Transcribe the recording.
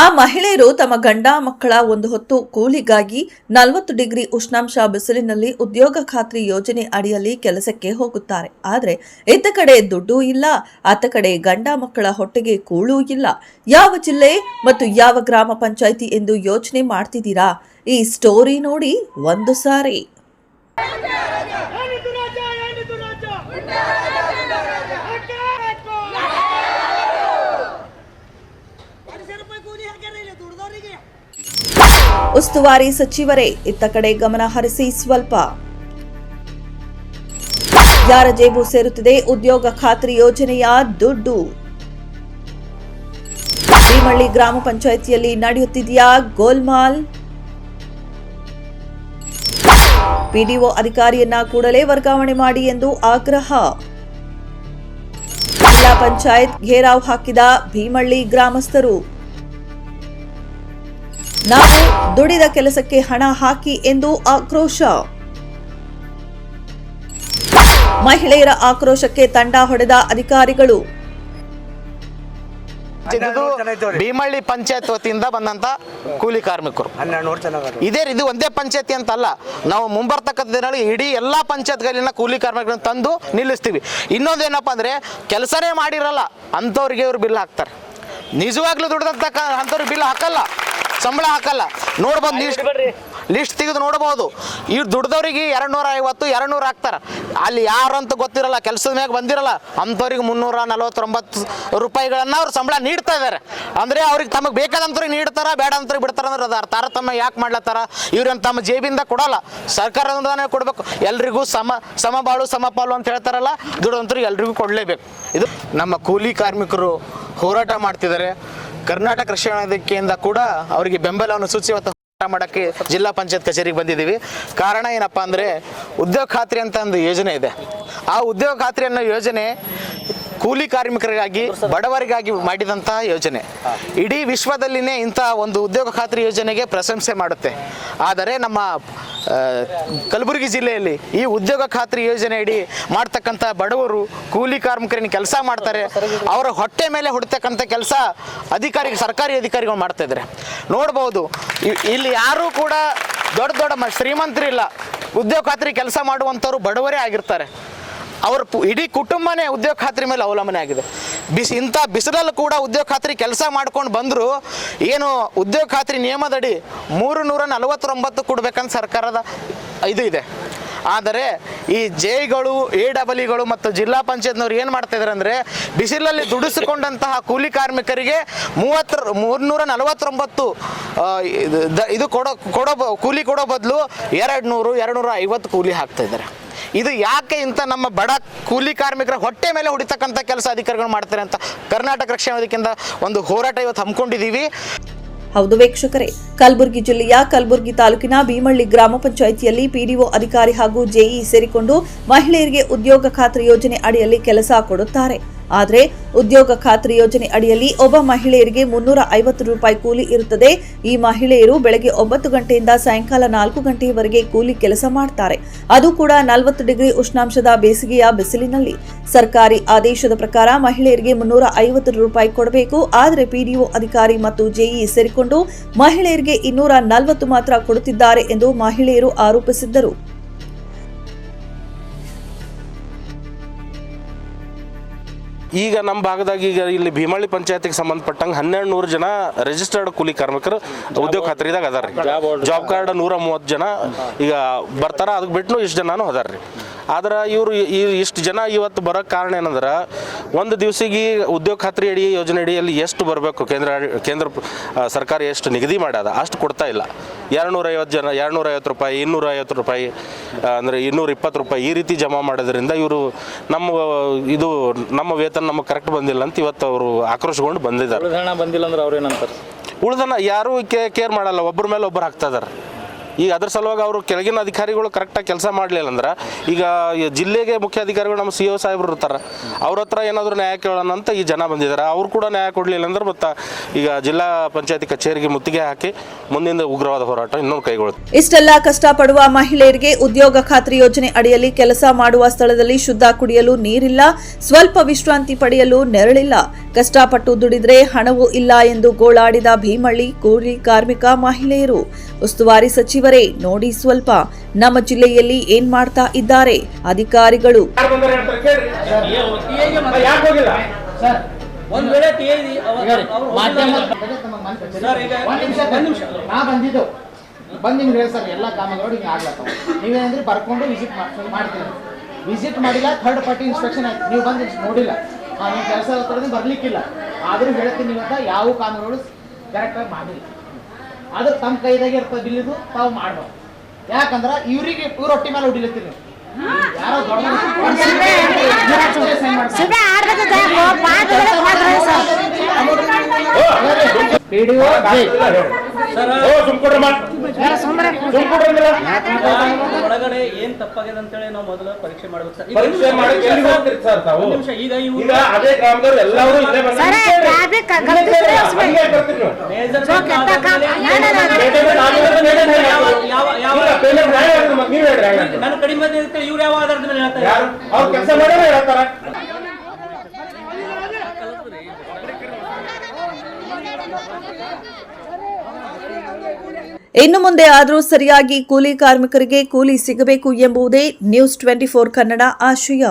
ಆ ಮಹಿಳೆಯರು ತಮ್ಮ ಗಂಡ ಮಕ್ಕಳ ಒಂದು ಹೊತ್ತು ಕೂಲಿಗಾಗಿ ನಲವತ್ತು ಡಿಗ್ರಿ ಉಷ್ಣಾಂಶ ಬಿಸಿಲಿನಲ್ಲಿ ಉದ್ಯೋಗ ಖಾತ್ರಿ ಯೋಜನೆ ಅಡಿಯಲ್ಲಿ ಕೆಲಸಕ್ಕೆ ಹೋಗುತ್ತಾರೆ. ಆದರೆ ಇತ್ತ ಕಡೆ ದುಡ್ಡೂ ಇಲ್ಲ, ಆತ ಕಡೆ ಗಂಡ ಮಕ್ಕಳ ಹೊಟ್ಟೆಗೆ ಕೂಳೂ ಇಲ್ಲ. ಯಾವ ಜಿಲ್ಲೆ ಮತ್ತು ಯಾವ ಗ್ರಾಮ ಪಂಚಾಯಿತಿ ಎಂದು ಯೋಚನೆ ಮಾಡ್ತಿದ್ದೀರಾ? ಈ ಸ್ಟೋರಿ ನೋಡಿ ಒಂದು ಸಾರಿ ಏನಿದು ರಾಜ ಏನಿದು ರಾಜ ಯಾಕೆ ಬೇಕು? ಎರಡು ರೂಪಾಯಿ ಕೂಲಿ ಹಾಕ್ಯಾರ ಇಲ್ಲಿ ದುಡ್ದವ್ರಿಗೆ ಉಸ್ತುವಾರಿ ಸಚಿವರೇ, ಇತ್ತ ಕಡೆ ಗಮನ ಹರಿಸಿ ಸ್ವಲ್ಪ. ಯಾರ ಜೇಬು ಸೇರುತ್ತಿದೆ? ಉದ್ಯೋಗ ಖಾತ್ರಿ ಯೋಜನೆಯ ದುಡ್ಡು. ಭೀಮಳ್ಳಿ ಗ್ರಾಮ ಪಂಚಾಯಿತಿಯಲ್ಲಿ ನಡೆಯುತ್ತಿದೆಯಾ ಗೋಲ್ಮಾಲ್? ಪಿಡಿಒ ಅಧಿಕಾರಿಯನ್ನ ಕೂಡಲೇ ವರ್ಗಾವಣೆ ಮಾಡಿ ಎಂದು ಆಗ್ರಹ. ಜಿಲ್ಲಾ ಪಂಚಾಯತ್ ಘೇರಾವ್ ಹಾಕಿದ ಭೀಮಳ್ಳಿ ಗ್ರಾಮಸ್ಥರು. ನಾವು ದುಡಿದ ಕೆಲಸಕ್ಕೆ ಹಣ ಹಾಕಿ ಎಂದು ಆಕ್ರೋಶ. ಮಹಿಳೆಯರ ಆಕ್ರೋಶಕ್ಕೆ ತಂಡ ಹೊಡೆದ ಅಧಿಕಾರಿಗಳು. ಇದು ಭೀಮಳ್ಳಿ ಪಂಚಾಯತ್ ವತಿಯಿಂದ ಬಂದಂತ ಕೂಲಿ ಕಾರ್ಮಿಕರು. ಇದೇ ಇದು ಒಂದೇ ಪಂಚಾಯತಿ ಅಂತಲ್ಲ ನಾವು ಮುಂಬರ್ತಕ್ಕಂಥ ದಿನಗಳಲ್ಲಿ ಇಡೀ ಎಲ್ಲಾ ಪಂಚಾಯತ್ಗಳಲ್ಲಿನ ಕೂಲಿ ಕಾರ್ಮಿಕರನ್ನ ತಂದು ನಿಲ್ಲಿಸ್ತೀವಿ. ಇನ್ನೊಂದೇನಪ್ಪ ಅಂದ್ರೆ ಕೆಲಸನೇ ಮಾಡಿರಲ್ಲ ಅಂಥವ್ರಿಗೆ ಇವ್ರು ಬಿಲ್ ಹಾಕ್ತಾರೆ. ನಿಜವಾಗ್ಲೂ ದುಡ್ದಂತ ಅಂಥವ್ರಿಗೆ ಬಿಲ್ ಹಾಕಲ್ಲ. ಸಂಬಳ ಹಾಕಲ್ಲ. ನೋಡ್ಬೋದು ಲಿಸ್ಟ್ ಲಿಸ್ಟ್ ತೆಗೆದು ನೋಡಬಹುದು ಈ ದುಡ್ದವ್ರಿಗೆ ಎರಡು ನೂರ ಐವತ್ತು ಎರಡು ನೂರು ಹಾಕ್ತಾರೆ ಅಲ್ಲಿ ಯಾರು ಅಂತ ಗೊತ್ತಿರಲ್ಲ ಕೆಲಸದ ಮ್ಯಾಗ ಬಂದಿರಲ್ಲ ಅಂಥವ್ರಿಗೆ ಮುನ್ನೂರ ನಲವತ್ತೊಂಬತ್ತು ರೂಪಾಯಿಗಳನ್ನ ಅವ್ರು ಸಂಬಳ ನೀಡ್ತಾ ಇದ್ದಾರೆ ಅಂದರೆ ಅವ್ರಿಗೆ ತಮಗೆ ಬೇಕಾದಂಥವ್ರಿಗೆ ನೀಡ್ತಾರ ಬೇಡ ಅಂತ ಬಿಡ್ತಾರ ಅಂದ್ರೆ ಅದಾರ ತಾರತಮ್ಯ ಯಾಕೆ ಮಾಡ್ಲತ್ತಾರ? ಇವ್ರನ್ನ ತಮ್ಮ ಜೇಬಿಂದ ಕೊಡಲ್ಲ. ಸರ್ಕಾರ ಅನುದಾನ ಕೊಡಬೇಕು. ಎಲ್ರಿಗೂ ಸಮ ಸಮಬಾಳು ಸಮಪಾಲು ಅಂತ ಹೇಳ್ತಾರಲ್ಲ ದುಡ್ಡಂತವ್ರಿಗೆ ಎಲ್ರಿಗೂ ಕೊಡಲೇಬೇಕು. ಇದು ನಮ್ಮ ಕೂಲಿ ಕಾರ್ಮಿಕರು ಹೋರಾಟ ಮಾಡ್ತಿದ್ದಾರೆ. ಕರ್ನಾಟಕ ಕೃಷಿ ವೇದಿಕೆಯಿಂದ ಕೂಡ ಅವರಿಗೆ ಬೆಂಬಲವನ್ನು ಸೂಚಿಸುವಂತ ಮಾಡಕ್ಕೆ ಜಿಲ್ಲಾ ಪಂಚಾಯತ್ ಕಚೇರಿಗೆ ಬಂದಿದ್ದೀವಿ. ಕಾರಣ ಏನಪ್ಪ ಅಂದರೆ ಉದ್ಯೋಗ ಖಾತ್ರಿ ಅಂತ ಒಂದು ಯೋಜನೆ ಇದೆ. ಆ ಉದ್ಯೋಗ ಖಾತ್ರಿ ಅನ್ನೋ ಯೋಜನೆ ಕೂಲಿ ಕಾರ್ಮಿಕರಿಗಾಗಿ, ಬಡವರಿಗಾಗಿ ಮಾಡಿದಂತಹ ಯೋಜನೆ. ಇಡೀ ವಿಶ್ವದಲ್ಲಿನೇ ಇಂತಹ ಒಂದು ಉದ್ಯೋಗ ಖಾತ್ರಿ ಯೋಜನೆಗೆ ಪ್ರಶಂಸೆ ಮಾಡುತ್ತೆ. ಆದರೆ ನಮ್ಮ ಕಲಬುರಗಿ ಜಿಲ್ಲೆಯಲ್ಲಿ ಈ ಉದ್ಯೋಗ ಖಾತ್ರಿ ಯೋಜನೆ ಅಡಿ ಮಾಡ್ತಕ್ಕಂಥ ಬಡವರು ಕೂಲಿ ಕಾರ್ಮಿಕರಿನ ಕೆಲಸ ಮಾಡ್ತಾರೆ. ಅವರ ಹೊಟ್ಟೆ ಮೇಲೆ ಹುಡ್ತಕ್ಕಂಥ ಕೆಲಸ ಅಧಿಕಾರಿ, ಸರ್ಕಾರಿ ಅಧಿಕಾರಿಗಳು ಮಾಡ್ತಾ ಇದ್ದಾರೆ. ನೋಡ್ಬೋದು ಇಲ್ಲಿ ಯಾರೂ ಕೂಡ ದೊಡ್ಡ ದೊಡ್ಡ ಶ್ರೀಮಂತರಿಲ್ಲ. ಉದ್ಯೋಗ ಖಾತ್ರಿ ಕೆಲಸ ಮಾಡುವಂಥವ್ರು ಬಡವರೇ ಆಗಿರ್ತಾರೆ. ಅವ್ರ ಇಡೀ ಕುಟುಂಬನೇ ಉದ್ಯೋಗ ಖಾತ್ರಿ ಮೇಲೆ ಅವಲಂಬನೆ ಆಗಿದೆ. ಬಿಸಿ ಇಂಥ ಬಿಸಿಲಲ್ಲಿ ಕೂಡ ಉದ್ಯೋಗ ಖಾತ್ರಿ ಕೆಲಸ ಮಾಡ್ಕೊಂಡು ಬಂದರೂ ಏನು ಉದ್ಯೋಗ ಖಾತ್ರಿ ನಿಯಮದಡಿ ಮೂರು ನೂರ ನಲವತ್ತೊಂಬತ್ತು ಕೊಡ್ಬೇಕಂತ ಸರ್ಕಾರದ ಇದು ಇದೆ. ಆದರೆ ಈ ಜೆಗಳು ಎ ಡಬಲಿಗಳು ಮತ್ತು ಜಿಲ್ಲಾ ಪಂಚಾಯತ್ನವ್ರು ಏನು ಮಾಡ್ತಾ ಇದ್ದಾರೆ ಅಂದರೆ ಬಿಸಿಲಲ್ಲಿ ದುಡಿಸಿಕೊಂಡಂತಹ ಕೂಲಿ ಕಾರ್ಮಿಕರಿಗೆ ಮೂವತ್ತರ ಮೂರ್ನೂರ ನಲವತ್ತೊಂಬತ್ತು ಇದು ಕೊಡೋ ಕೊಡೋ ಕೂಲಿ ಕೊಡೋ ಬದಲು ಎರಡು ನೂರು ಎರಡು ನೂರ ಐವತ್ತು ಕೂಲಿ ಹಾಕ್ತಾ ಇದ್ದಾರೆ ಇದು ಯಾಕೆ ಇಂಥ ನಮ್ಮ ಬಡ ಕೂಲಿ ಕಾರ್ಮಿಕರ ಹೊಟ್ಟೆ ಮೇಲೆ ಹೊಡಿತಕ್ಕಂಥ ಕೆಲಸ ಅಧಿಕಾರಿಗಳು ಮಾಡ್ತಾರೆ ಅಂತ ಕರ್ನಾಟಕ ರಕ್ಷಣಾ ವೇದಿಕೆಯಿಂದ ಒಂದು ಹೋರಾಟ ಇವತ್ತು ಹಮ್ಮಿಕೊಂಡಿದ್ದೀವಿ. ಹೌದು ವೀಕ್ಷಕರೇ, ಕಲಬುರಗಿ ಜಿಲ್ಲೆಯ ಕಲಬುರಗಿ ತಾಲೂಕಿನ ಭೀಮಳ್ಳಿ ಗ್ರಾಮ ಪಂಚಾಯಿತಿಯಲ್ಲಿ ಪಿಡಿಒ ಅಧಿಕಾರಿ ಹಾಗೂ ಜೆಇ ಸೇರಿಕೊಂಡು ಮಹಿಳೆಯರಿಗೆ ಉದ್ಯೋಗ ಖಾತ್ರಿ ಯೋಜನೆ ಅಡಿಯಲ್ಲಿ ಕೆಲಸ ಕೊಡುತ್ತಾರೆ. ಆದರೆ ಉದ್ಯೋಗ ಖಾತ್ರಿ ಯೋಜನೆ ಅಡಿಯಲ್ಲಿ ಒಬ್ಬ ಮಹಿಳೆಯರಿಗೆ ಮುನ್ನೂರ ಐವತ್ತು ರೂಪಾಯಿ ಕೂಲಿ ಇರುತ್ತದೆ. ಈ ಮಹಿಳೆಯರು ಬೆಳಗ್ಗೆ ಒಂಬತ್ತು ಗಂಟೆಯಿಂದ ಸಾಯಂಕಾಲ ನಾಲ್ಕು ಗಂಟೆಯವರೆಗೆ ಕೂಲಿ ಕೆಲಸ ಮಾಡ್ತಾರೆ. ಅದು ಕೂಡ ನಲವತ್ತು ಡಿಗ್ರಿ ಉಷ್ಣಾಂಶದ ಬೇಸಿಗೆಯ ಬಿಸಿಲಿನಲ್ಲಿ. ಸರ್ಕಾರಿ ಆದೇಶದ ಪ್ರಕಾರ ಮಹಿಳೆಯರಿಗೆ ಮುನ್ನೂರ ಐವತ್ತು ರೂಪಾಯಿ ಕೊಡಬೇಕು. ಆದರೆ ಪಿಡಿಒ ಅಧಿಕಾರಿ ಮತ್ತು ಜೆಇ ಸೇರಿಕೊಂಡು ಮಹಿಳೆಯರಿಗೆ ಇನ್ನೂರ ನಲವತ್ತು ಮಾತ್ರ ಕೊಡುತ್ತಿದ್ದಾರೆ ಎಂದು ಮಹಿಳೆಯರು ಆರೋಪಿಸಿದ್ದರು. ಈಗ ನಮ್ಮ ಭಾಗದಾಗ ಈಗ ಇಲ್ಲಿ ಭೀಮಳ್ಳಿ ಪಂಚಾಯತಿಗೆ ಸಂಬಂಧಪಟ್ಟಂಗೆ ಹನ್ನೆರಡು ನೂರು ಜನ ರಿಜಿಸ್ಟರ್ಡ್ ಕೂಲಿ ಕಾರ್ಮಿಕರು ಉದ್ಯೋಗ ಖಾತ್ರಿದಾಗ ಅದಾರ ರೀ ಜಾಬ್ ಕಾರ್ಡ್ ನೂರ ಮೂವತ್ತು ಜನ ಈಗ ಬರ್ತಾರ ಅದಕ್ಕೆ ಬಿಟ್ಟು ಇಷ್ಟು ಜನನೂ ಅದಾರ ರೀ ಆದ್ರೆ ಇವರು ಇಷ್ಟು ಜನ ಇವತ್ತು ಬರೋಕ್ಕೆ ಕಾರಣ ಏನಂದ್ರೆ ಒಂದು ದಿವಸಿಗೆ ಉದ್ಯೋಗ ಖಾತ್ರಿ ಅಡಿ ಯೋಜನೆ ಅಡಿಯಲ್ಲಿ ಎಷ್ಟು ಬರಬೇಕು? ಕೇಂದ್ರ ಕೇಂದ್ರ ಸರ್ಕಾರ ಎಷ್ಟು ನಿಗದಿ ಮಾಡ್ಯದ? ಅಷ್ಟು ಕೊಡ್ತಾ ಇಲ್ಲ. ಎರಡುನೂರ ಐವತ್ತು ಜನ ಎರಡುನೂರ ಐವತ್ತು ರೂಪಾಯಿ ಇನ್ನೂರ ಐವತ್ತು ರೂಪಾಯಿ ಅಂದ್ರೆ ಇನ್ನೂರ ಇಪ್ಪತ್ತು ರೂಪಾಯಿ ಈ ರೀತಿ ಜಮಾ ಮಾಡೋದ್ರಿಂದ ಇವರು ನಮ್ಮ ಇದು ನಮ್ಮ ವೇತನ ನಮಗೆ ಕರೆಕ್ಟ್ ಬಂದಿಲ್ಲ ಅಂತ ಇವತ್ತು ಅವರು ಆಕ್ರೋಶಗೊಂಡು ಬಂದಿದ್ದಾರೆ. ಬಂದಿಲ್ಲ ಅಂದ್ರೆ ಅವ್ರೇನಂತಾರೆ? ಉಳ್ದನ ಯಾರು ಕೇರ್ ಮಾಡಲ್ಲ. ಒಬ್ಬರ ಮೇಲೆ ಒಬ್ಬರು ಹಾಕ್ತಾ ಇದಾರೆ. ಈಗ ಅದ್ರ ಸಲುವಾಗಿ ಅವರು ಕೆಳಗಿನ ಅಧಿಕಾರಿಗಳು ಕರೆಕ್ಟಾಗಿ ಕೆಲಸ ಮಾಡಲಿಲ್ಲ ಅಂದ್ರೆ ಈಗ ಜಿಲ್ಲೆಗೆ ಮುಖ್ಯ ಅಧಿಕಾರಿಗಳು ನಮ್ಮ ಸಿ ಒ ಸಾಹೇಬ್ರು ಇರ್ತಾರೆ, ಅವ್ರ ಹತ್ರ ಏನಾದರೂ ನ್ಯಾಯ ಕೇಳೋಣ ಅಂತ ಈ ಜನ ಬಂದಿದ್ದಾರೆ ಅವ್ರು ಕೂಡ ನ್ಯಾಯ ಕೊಡಲಿಲ್ಲ ಅಂದ್ರೆ ಮತ್ತೆ ಈಗ ಜಿಲ್ಲಾ ಪಂಚಾಯತಿ ಕಚೇರಿಗೆ ಮುತ್ತಿಗೆ ಹಾಕಿ ಮುಂದಿನ ಉಗ್ರವಾದ ಹೋರಾಟ ಇನ್ನೊಂದು ಕೈಗೊಳ್ಳುತ್ತೆ. ಇಷ್ಟೆಲ್ಲ ಕಷ್ಟಪಡುವ ಮಹಿಳೆಯರಿಗೆ ಉದ್ಯೋಗ ಖಾತ್ರಿ ಯೋಜನೆ ಅಡಿಯಲ್ಲಿ ಕೆಲಸ ಮಾಡುವ ಸ್ಥಳದಲ್ಲಿ ಶುದ್ಧ ಕುಡಿಯಲು ನೀರಿಲ್ಲ, ಸ್ವಲ್ಪ ವಿಶ್ರಾಂತಿ ಪಡೆಯಲು ನೆರಳಿಲ್ಲ. ಕಷ್ಟಪಟ್ಟು ದುಡಿದ್ರೆ ಹಣವೂ ಇಲ್ಲ ಎಂದು ಗೋಳಾಡಿದ ಭೀಮಳ್ಳಿ, ಕೂಲಿ ಕಾರ್ಮಿಕ ಮಹಿಳೆಯರು. ಉಸ್ತುವಾರಿ ಸಚಿವರೇ ನೋಡಿ ಸ್ವಲ್ಪ ನಮ್ಮ ಜಿಲ್ಲೆಯಲ್ಲಿ ಏನ್ ಮಾಡ್ತಾ ಇದ್ದಾರೆ ಅಧಿಕಾರಿಗಳು ವಿಸಿಟ್ ಮಾಡಿಲ್ಲ ಥರ್ಡ್ ಪಾರ್ಟಿ ಇನ್ಸ್ಪೆಕ್ಷನ್ ಆಯ್ತು ನೀವು ಬಂದು ನೋಡಿಲ್ಲ ನೀವು ಕೆಲಸ ಬರ್ಲಿಕ್ಕಿಲ್ಲ ಆದರೂ ಹೇಳ್ತೀನಿ ಇವತ್ತ ಯಾವ ಕಾಮಗಾರಿಗಳು ಕರೆಕ್ಟಾಗಿ ಮಾಡಿಲ್ಲ ಆದ್ರೆ ತಮ್ಮ ಕೈದಾಗ ಇರ್ತದೆ ಬಿಲ್ಲಿದು ತಾವು ಮಾಡ್ಬೋದು ಯಾಕಂದ್ರ ಇವ್ರಿಗೆ ಇವ್ರ ಹೊಟ್ಟಿ ಮೇಲೆ ಹೊಡಿಲತ್ತೀರಿ ನೀವು. ಯಾರೋ ದೊಡ್ಡ ಒಳಗಡೆ ಏನ್ ತಪ್ಪಾಗಿದೆ ಅಂತೇಳಿ ನಾವು ಮೊದಲು ಪರೀಕ್ಷೆ ಮಾಡ್ಬೇಕು ಸರ್. ಪರೀಕ್ಷೆ ಮಾಡಕ್ಕೆ ಎಲ್ಲಿ ಹೋಗ್ತೀರಿ ಸರ್ ತಾವು? ಒಂದ್ ನಿಮಿಷ ಈಗ ಅದೇ ಗ್ರಾಮದವ್ರು ಎಲ್ಲರೂ ಇಲ್ಲೇ ಬಂದು ಸರ್ ಟ್ರಾಫಿಕ್ ಕಲ್ಪಿಸಿದ್ರೆ ಹಂಗೆ ಬರ್ತೀರಿ ನೀವು. measurement ಕೆತ್ತ ಆಧಾರದಲ್ಲಿ ಪೇಟೆಗೆ ನಾನು ಪೇಟೆಗೆ ಹೇಗೆ ಯಾವ- ಯಾವ- ಯಾವ- ಇಲ್ಲ, ಪೇಟೆಗೆ ನ್ಯಾಯ ಆಗಿದೆ ಮತ್ತೆ ನೀವ್ ಹೇಳ್ರಿ ಹಾಗಾದ್ರೆ. ನಾನು ಕಡಿಮೆ ಇವ್ರು ಯಾವ ಆಧಾರದ ಮೇಲೆ ಹೇಳ್ತಾರೆ ಯಾರು? ಅವ್ರು ಕೆಲಸ ಹೇಳ್ತಾರ. ಇನ್ನು ಮುಂದೆ ಆದರೂ ಸರಿಯಾಗಿ ಕೂಲಿ ಕಾರ್ಮಿಕರಿಗೆ ಕೂಲಿ ಸಿಗಬೇಕು ಎಂಬುದೇ ನ್ಯೂಸ್ ಟ್ವೆಂಟಿ ಫೋರ್ ಕನ್ನಡ ಆಶಯ.